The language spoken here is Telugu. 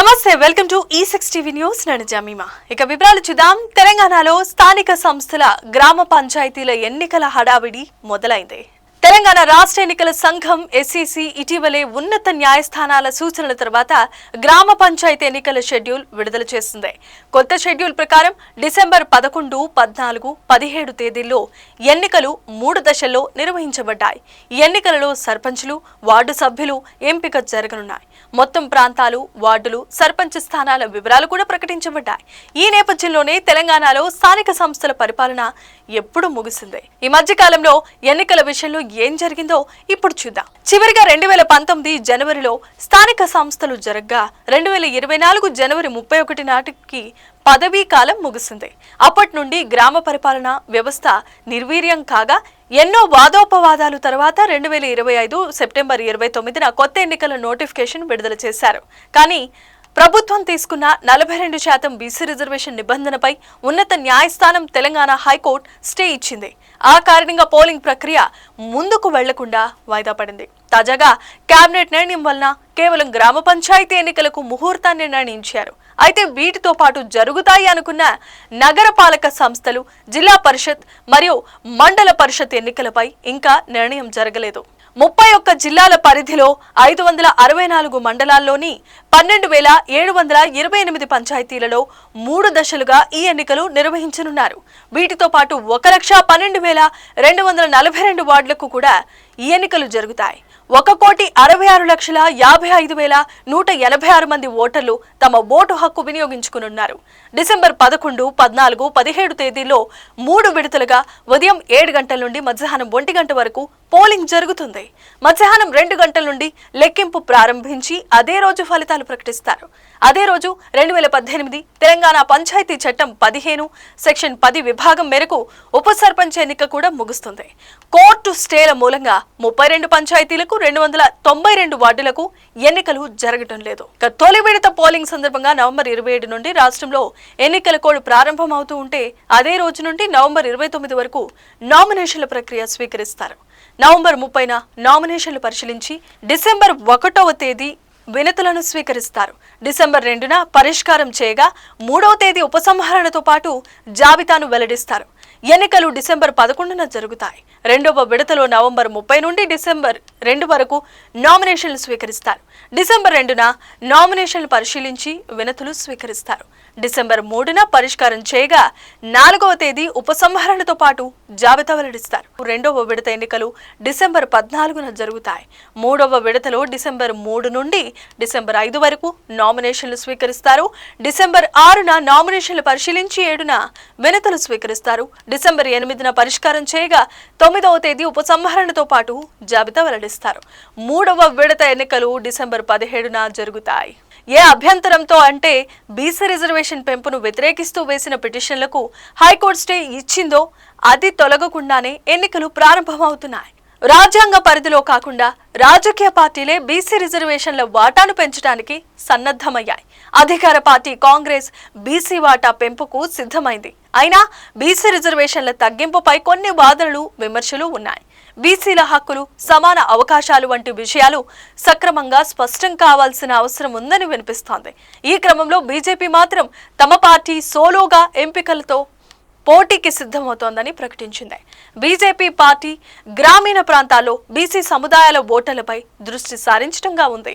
నమస్తే వెల్కమ్ టు ఈ సిక్స్ టీవీ న్యూస్. నేను జమీమా. ఇక వివరాలు చూద్దాం. తెలంగాణలో స్థానిక సంస్థల గ్రామ పంచాయతీల ఎన్నికల హడావిడి మొదలైంది. తెలంగాణ రాష్ట్ర ఎన్నికల సంఘం ఎస్సీసీ ఇటీవలే ఉన్నత న్యాయస్థానాల సూచనల తర్వాత గ్రామ పంచాయతీ ఎన్నికల షెడ్యూల్ విడుదల చేసింది. కొత్త షెడ్యూల్ ప్రకారం డిసెంబర్ పదకొండు పద్నాలుగు పదిహేడు తేదీల్లో ఎన్నికలు మూడు దశల్లో నిర్వహించబడ్డాయి. ఈ ఎన్నికలలో సర్పంచులు వార్డు సభ్యులు ఎంపిక జరగనున్నాయి. మొత్తం ప్రాంతాలు వార్డులు సర్పంచ్ స్థానాల వివరాలు కూడా ప్రకటించబడ్డాయి. ఈ నేపథ్యంలోనే తెలంగాణలో స్థానిక సంస్థల పరిపాలన ఎప్పుడు ముగిసింది. ఈ మధ్య కాలంలో ఎన్నికల విషయంలో ఏం జరిగిందో ఇప్పుడు చూద్దాం. చివరిగా రెండు వేల పంతొమ్మిది జనవరిలో స్థానిక సంస్థలు జరగ్గా రెండు వేల ఇరవై నాలుగు జనవరి ముప్పై ఒకటి నాటికి పదవీ కాలం ముగిసింది అప్పటి నుండి గ్రామ పరిపాలన వ్యవస్థ నిర్వీర్యం కాగా ఎన్నో వాదోపవాదాలు తర్వాత రెండు వేల ఇరవై ఐదు సెప్టెంబర్ ఇరవై తొమ్మిదిన కొత్త ఎన్నికల నోటిఫికేషన్ విడుదల చేశారు. కానీ ప్రభుత్వం తీసుకున్న నలభై రెండు శాతం బీసీ రిజర్వేషన్ నిబంధనపై ఉన్నత న్యాయస్థానం తెలంగాణ హైకోర్టు స్టే ఇచ్చింది. ఆ కారణంగా పోలింగ్ ప్రక్రియ ముందుకు వెళ్ళకుండా వాయిదా పడింది. తాజాగా కేబినెట్ నిర్ణయం వలన కేవలం గ్రామ పంచాయతీ ఎన్నికలకు ముహూర్తాన్ని నిర్ణయించారు. అయితే వీటితో పాటు జరుగుతాయి అనుకున్న నగరపాలక సంస్థలు జిల్లా పరిషత్ మరియు మండల పరిషత్ ఎన్నికలపై ఇంకా నిర్ణయం జరగలేదు. ముప్పై ఒక్క జిల్లాల పరిధిలో ఐదు వందల అరవై నాలుగు మండలాల్లోని పన్నెండు వేల ఏడు వందల ఇరవై ఎనిమిది పంచాయతీలలో మూడు దశలుగా ఈ ఎన్నికలు నిర్వహించనున్నారు. వీటితో పాటు ఒక లక్ష పన్నెండు వేల రెండు వందల నలభై రెండు వార్డులకు కూడా ఈ ఎన్నికలు జరుగుతాయి. ఒక కోటి అరవై ఆరు లక్షల యాభై ఐదు వేల నూట ఎనభై ఆరు మంది ఓటర్లు తమ ఓటు హక్కు వినియోగించుకునున్నారు. డిసెంబర్ పదకొండు పద్నాలుగు పదిహేడు తేదీల్లో మూడు విడతలుగా ఉదయం ఏడు గంటల నుండి మధ్యాహ్నం ఒంటి గంట వరకు పోలింగ్ జరుగుతుంది. మధ్యాహ్నం రెండు గంటల నుండి లెక్కింపు ప్రారంభించి అదే రోజు ఫలితాలు ప్రకటిస్తారు. అదే రోజు రెండు వేల పద్దెనిమిది తెలంగాణ పంచాయతీ చట్టం పదిహేను సెక్షన్ పది విభాగం మేరకు ఉప సర్పంచ్ ఎన్నిక కూడా ముగుస్తుంది. కోర్టు స్టేల మూలంగా ముప్పై రెండు పంచాయతీలకు రెండు వందల తొంభై రెండు వార్డులకు ఎన్నికలు జరగటం లేదు. ఇక తొలి విడత పోలింగ్ సందర్భంగా నవంబర్ ఇరవై ఏడు నుండి రాష్ట్రంలో ఎన్నికల కోడ్ ప్రారంభమవుతూ ఉంటే అదే రోజు నుండి నవంబర్ ఇరవై తొమ్మిది వరకు నామినేషన్ల ప్రక్రియ స్వీకరిస్తారు. నవంబర్ ముప్పైన నామినేషన్లు పరిశీలించి డిసెంబర్ ఒకటవ తేదీ వినతులను స్వీకరిస్తారు. డిసెంబర్ రెండున పరిష్కారం చేయగా మూడవ తేదీ ఉపసంహరణతో పాటు జాబితాను వెల్లడిస్తారు. ఎన్నికలు డిసెంబర్ పదకొండున జరుగుతాయి. రెండవ విడతలో నవంబర్ ముప్పై నుండి డిసెంబర్ రెండు వరకు నామినేషన్లు స్వీకరిస్తారు. డిసెంబర్ రెండున నామినేషన్లు పరిశీలించి వినతులు స్వీకరిస్తారు. డిసెంబర్ మూడున పరిష్కారం చేయగా నాలుగవ తేదీ ఉపసంహరణతో పాటు జాబితా వెల్లడిస్తారు. రెండవ విడత ఎన్నికలు డిసెంబర్ పద్నాలుగున జరుగుతాయి. మూడవ విడతలో డిసెంబర్ మూడు నుండి డిసెంబర్ ఐదు వరకు నామినేషన్లు స్వీకరిస్తారు. డిసెంబర్ ఆరున నామినేషన్లు పరిశీలించి ఏడున వినతులు స్వీకరిస్తారు. డిసెంబర్ ఎనిమిదిన పరిష్కారం చేయగా తొమ్మిదవ తేదీ ఉపసంహరణతో పాటు జాబితా వెల్లడిస్తారు. మూడవ విడత ఎన్నికలు డిసెంబర్ పదిహేడున జరుగుతాయి. ఏ అభ్యంతరంతో అంటే బీసీ రిజర్వేషన్ పెంపును వ్యతిరేకిస్తూ వేసిన పిటిషన్లకు హైకోర్టు స్టే ఇచ్చిందో అది తొలగకుండానే ఎన్నికలు ప్రారంభమవుతున్నాయి. రాజ్యాంగ పరిధిలో కాకుండా రాజకీయ పార్టీలే బీసీ రిజర్వేషన్ల వాటాను పెంచడానికి సన్నద్ధమయ్యాయి. అధికార పార్టీ కాంగ్రెస్ బీసీ వాటా పెంపుకు సిద్ధమైంది. అయినా బీసీ రిజర్వేషన్ల తగ్గింపుపై కొన్ని వాదనలు విమర్శలు ఉన్నాయి. బీసీల హక్కులు సమాన అవకాశాలు వంటి విషయాలు సక్రమంగా స్పష్టం కావాల్సిన అవసరం ఉందని వినిపిస్తోంది. ఈ క్రమంలో బీజేపీ మాత్రం తమ పార్టీ సోలోగా ఎంపికలతో పోటీకి సిద్ధమవుతోందని ప్రకటించింది. బీజేపీ పార్టీ గ్రామీణ ప్రాంతాల్లో బీసీ సముదాయాల ఓటర్లపై దృష్టి సారించడంగా ఉంది.